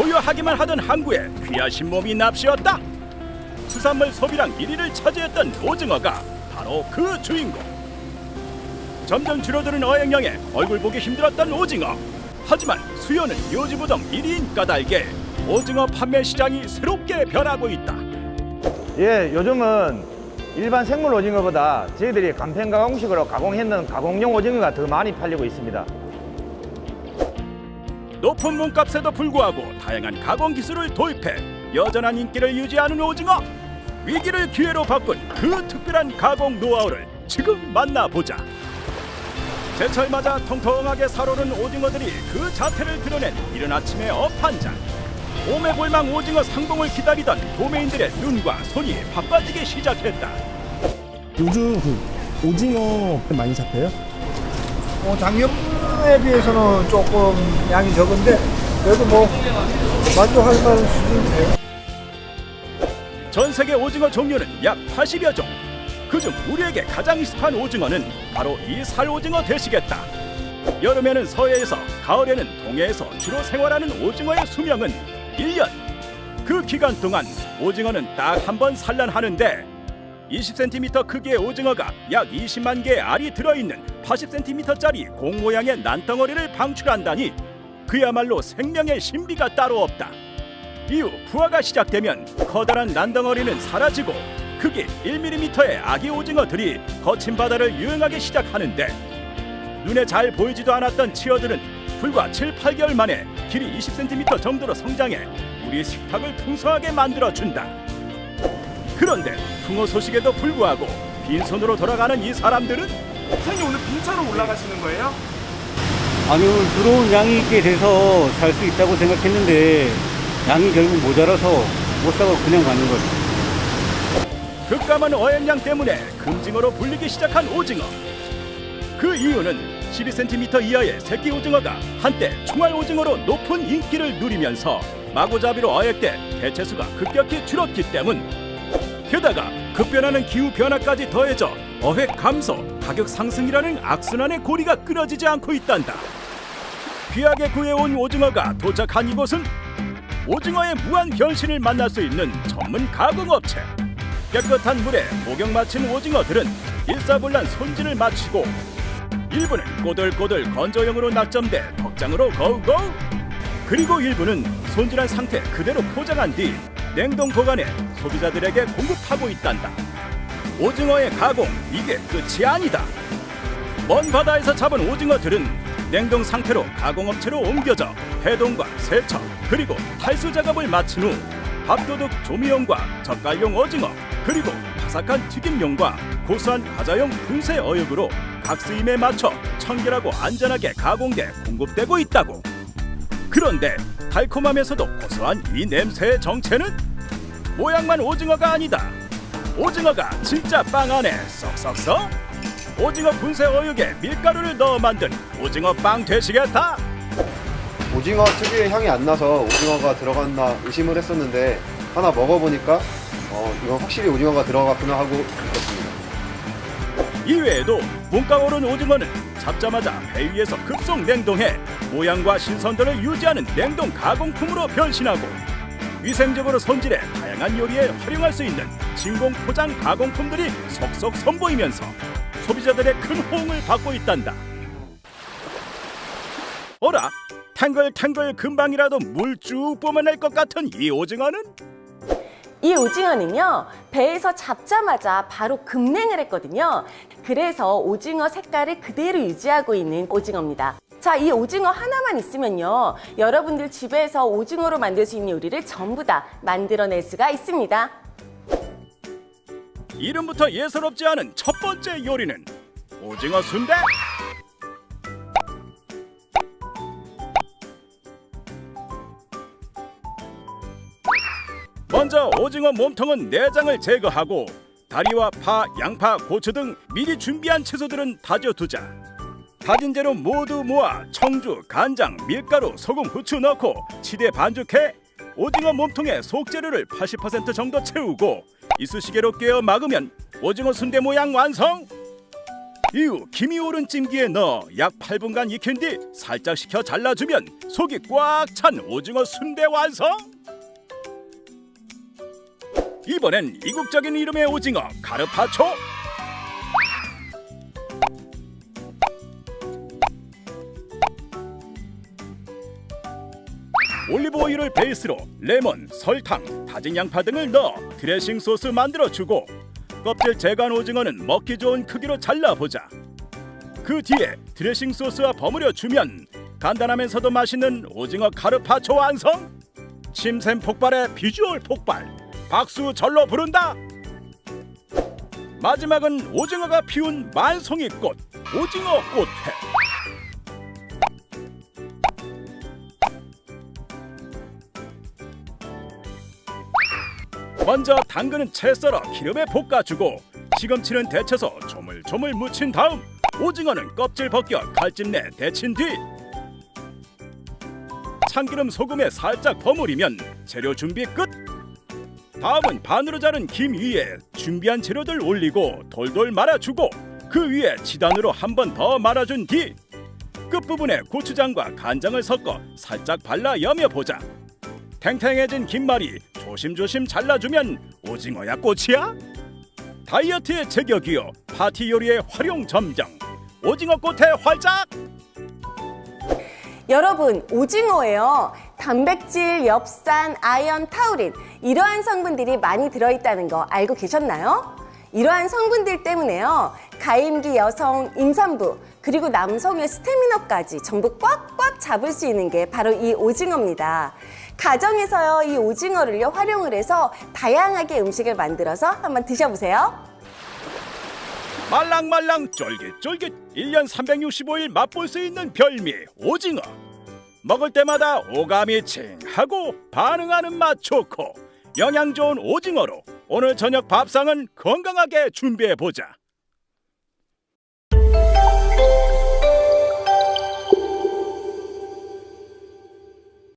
고요하기만 하던 항구에 귀하신 몸이 납시었다. 수산물 소비량 1위를 차지했던 오징어가 바로 그 주인공. 점점 줄어드는 어획량에 얼굴 보기 힘들었던 오징어. 하지만 수요는 요지부동 1위인 까닭에 오징어 판매 시장이 새롭게 변하고 있다. 예, 요즘은 일반 생물 오징어보다 저희들이 간편 가공식으로 가공했는 가공용 오징어가 더 많이 팔리고 있습니다. 높은 몸값에도 불구하고 다양한 가공 기술을 도입해 여전한 인기를 유지하는 오징어. 위기를 기회로 바꾼 그 특별한 가공 노하우를 지금 만나보자. 제철 맞아 통통하게 살오른 오징어들이 그 자태를 드러낸 이른 아침의 업한장. 오매골망 오징어 상봉을 기다리던 도매인들의 눈과 손이 바빠지기 시작했다. 요즘 그 오징어 많이 잡혀요? 어, 작년 에 비해서는 조금 양이 적은데 그래도 뭐 만족할 만한 수준이에요. 전 세계 오징어 종류는 약 80여 종. 그중 우리에게 가장 익숙한 오징어는 바로 이 살오징어 되시겠다. 여름에는 서해에서, 가을에는 동해에서 주로 생활하는 오징어의 수명은 1년. 그 기간 동안 오징어는 딱 한 번 산란하는데 20cm 크기의 오징어가 약 20만 개의 알이 들어있는 80cm짜리 공 모양의 난덩어리를 방출한다니 그야말로 생명의 신비가 따로 없다. 이후 부화가 시작되면 커다란 난덩어리는 사라지고 크기 1mm의 아기 오징어들이 거친 바다를 유행하기 시작하는데 눈에 잘 보이지도 않았던 치어들은 불과 7, 8개월 만에 길이 20cm 정도로 성장해 우리 식탁을 풍성하게 만들어준다. 그런데 풍어 소식에도 불구하고 빈손으로 돌아가는 이 사람들은 선생님 오늘 빈차로 올라가시는 거예요? 아니 오늘 들어온 양이 꽤 돼서 살 수 있다고 생각했는데 양이 결국 모자라서 못 사고 그냥 가는 거죠. 급감한 어획량 때문에 금징어로 불리기 시작한 오징어. 그 이유는 12cm 이하의 새끼 오징어가 한때 총알 오징어로 높은 인기를 누리면서 마구잡이로 어획돼 개체수가 급격히 줄었기 때문. 게다가 급변하는 기후 변화까지 더해져 어획 감소, 가격 상승이라는 악순환의 고리가 끊어지지 않고 있단다. 귀하게 구해온 오징어가 도착한 이곳은 오징어의 무한 변신을 만날 수 있는 전문 가공업체. 깨끗한 물에 목욕 마친 오징어들은 일사불란 손질을 마치고 일부는 꼬들꼬들 건조용으로 낙점돼 덕장으로 고우고우 그리고 일부는 손질한 상태 그대로 포장한 뒤 냉동 보관해 소비자들에게 공급하고 있단다. 오징어의 가공 이게 끝이 아니다. 먼 바다에서 잡은 오징어들은 냉동 상태로 가공업체로 옮겨져 해동과 세척 그리고 탈수 작업을 마친 후 밥도둑 조미용과 젓갈용 오징어 그리고 바삭한 튀김용과 고소한 과자용 분쇄 어육으로 각 쓰임에 맞춰 청결하고 안전하게 가공돼 공급되고 있다고. 그런데 달콤하면서도 고소한 이 냄새의 정체는 모양만 오징어가 아니다. 오징어가 진짜 빵 안에 쏙쏙쏙 오징어 분쇄 어육에 밀가루를 넣어 만든 오징어 빵 되시겠다. 오징어 특유의 향이 안 나서 오징어가 들어갔나 의심을 했었는데 하나 먹어보니까 어, 이건 확실히 오징어가 들어갔구나 하고 느꼈습니다. 이외에도 문가 오른 오징어는 잡자마자 배 위에서 급속 냉동해 모양과 신선도를 유지하는 냉동 가공품으로 변신하고 위생적으로 손질해 다양한 요리에 활용할 수 있는 진공 포장 가공품들이 속속 선보이면서 소비자들의 큰 호응을 받고 있단다. 어라? 탱글탱글 금방이라도 물 쭉 뿜어낼 것 같은 이 오징어는 이 오징어는요, 배에서 잡자마자 바로 급냉을 했거든요. 그래서 오징어 색깔을 그대로 유지하고 있는 오징어입니다. 자, 이 오징어 하나만 있으면요, 여러분들 집에서 오징어로 만들 수 있는 요리를 전부 다 만들어낼 수가 있습니다. 이름부터 예사롭지 않은 첫 번째 요리는 오징어 순대. 먼저 오징어 몸통은 내장을 제거하고 다리와 파, 양파, 고추 등 미리 준비한 채소들은 다져두자. 다진 재료 모두 모아 청주, 간장, 밀가루, 소금, 후추 넣고 치대 반죽해 오징어 몸통에 속재료를 80% 정도 채우고 이쑤시개로 꿰어 막으면 오징어 순대 모양 완성. 이후 김이 오른 찜기에 넣어 약 8분간 익힌 뒤 살짝 식혀 잘라주면 속이 꽉 찬 오징어 순대 완성. 이번엔 이국적인 이름의 오징어 가르파초. 올리브 오일을 베이스로 레몬, 설탕, 다진 양파 등을 넣어 드레싱 소스 만들어 주고 껍질 제거한 오징어는 먹기 좋은 크기로 잘라 보자. 그 뒤에 드레싱 소스와 버무려 주면 간단하면서도 맛있는 오징어 카르파초 완성. 침샘 폭발의 비주얼 폭발. 박수 절로 부른다. 마지막은 오징어가 피운 만송이 꽃, 오징어 꽃회. 먼저 당근은 채 썰어 기름에 볶아주고 시금치는 데쳐서 조물조물 무친 다음 오징어는 껍질 벗겨 칼집내 데친 뒤 참기름 소금에 살짝 버무리면 재료 준비 끝. 다음은 반으로 자른 김 위에 준비한 재료들 올리고 돌돌 말아주고 그 위에 치단으로 한 번 더 말아준 뒤 끝부분에 고추장과 간장을 섞어 살짝 발라 여며보자. 탱탱해진 김말이 조심조심 잘라주면 오징어야 꽃이야? 다이어트의 제격이요 파티 요리의 활용 점정 오징어 꽃의 활짝 여러분, 오징어에요. 단백질, 엽산, 아연, 타우린 이러한 성분들이 많이 들어있다는 거 알고 계셨나요? 이러한 성분들 때문에요. 가임기 여성, 임산부, 그리고 남성의 스태미너까지 전부 꽉꽉 잡을 수 있는 게 바로 이 오징어입니다. 가정에서요, 이 오징어를요, 활용을 해서 다양하게 음식을 만들어서 한번 드셔보세요. 말랑말랑 쫄깃쫄깃 1년 365일 맛볼 수 있는 별미 오징어 먹을 때마다 오감이 칭하고 반응하는 맛 좋고 영양 좋은 오징어로 오늘 저녁 밥상은 건강하게 준비해 보자.